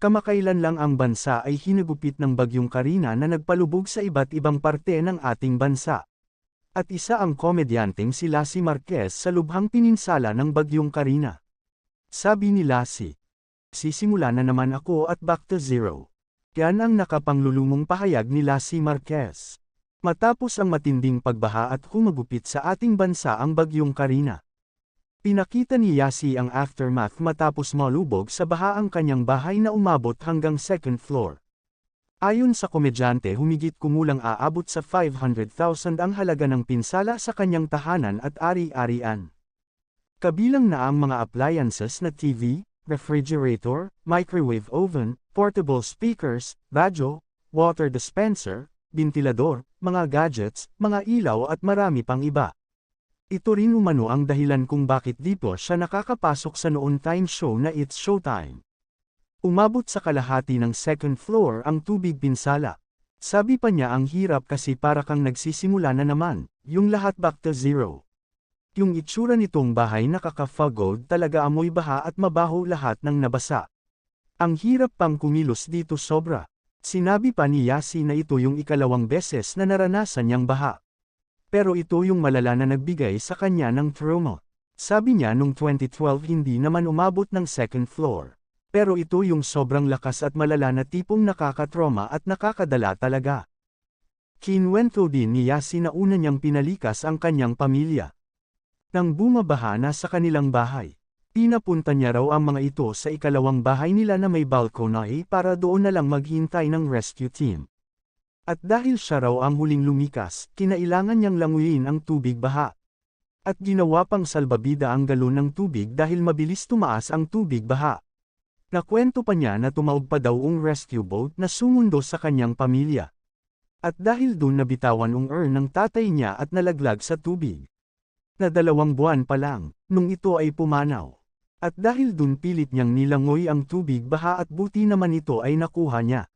Kamakailan lang ang bansa ay hinagupit ng bagyong Karina na nagpalubog sa iba't ibang parte ng ating bansa. At isa ang komedyanteng si Lassie Marquez sa lubhang pininsala ng bagyong Karina. Sabi ni Lassie, Sisimula na naman ako at back to zero. Yan ang nakapanglulumong pahayag ni Lassie Marquez. Matapos ang matinding pagbaha at humagupit sa ating bansa ang bagyong Karina. Pinakita ni Yasi ang aftermath matapos malubog sa baha ang kanyang bahay na umabot hanggang second floor. Ayon sa komedyante humigit kumulang aabot sa 500,000 ang halaga ng pinsala sa kanyang tahanan at ari-arian. Kabilang na ang mga appliances na TV, refrigerator, microwave oven, portable speakers, radyo, water dispenser, ventilador, mga gadgets, mga ilaw at marami pang iba. Ito rin umano ang dahilan kung bakit dito siya nakakapasok sa noon time show na It's Showtime. Umabot sa kalahati ng second floor ang tubig pinsala. Sabi pa niya ang hirap kasi para kang nagsisimula na naman, yung lahat back to zero. Yung itsura nitong bahay nakaka-fagod talaga amoy baha at mabaho lahat ng nabasa. Ang hirap pang kumilos dito sobra. Sinabi pa ni Yasi na ito yung ikalawang beses na naranasan niyang baha. Pero ito yung malala na nagbigay sa kanya ng trauma. Sabi niya nung 2012 hindi naman umabot ng second floor. Pero ito yung sobrang lakas at malala na tipong nakakatrauma at nakakadala talaga. Kinwento din ni Yasi na una niyang pinalikas ang kanyang pamilya. Nang bumabaha na sa kanilang bahay, pinapunta niya raw ang mga ito sa ikalawang bahay nila na may balcony para doon na lang maghintay ng rescue team. At dahil siya raw ang huling lumikas, kinailangan niyang languyin ang tubig baha. At ginawa pang salbabida ang galon ng tubig dahil mabilis tumaas ang tubig baha. Nakwento pa niya na tumawag pa daw ang rescue boat na sumundo sa kanyang pamilya. At dahil dun nabitawan ang urn ng tatay niya at nalaglag sa tubig. Na dalawang buwan pa lang, nung ito ay pumanaw. At dahil dun pilit niyang nilangoy ang tubig baha at buti naman ito ay nakuha niya.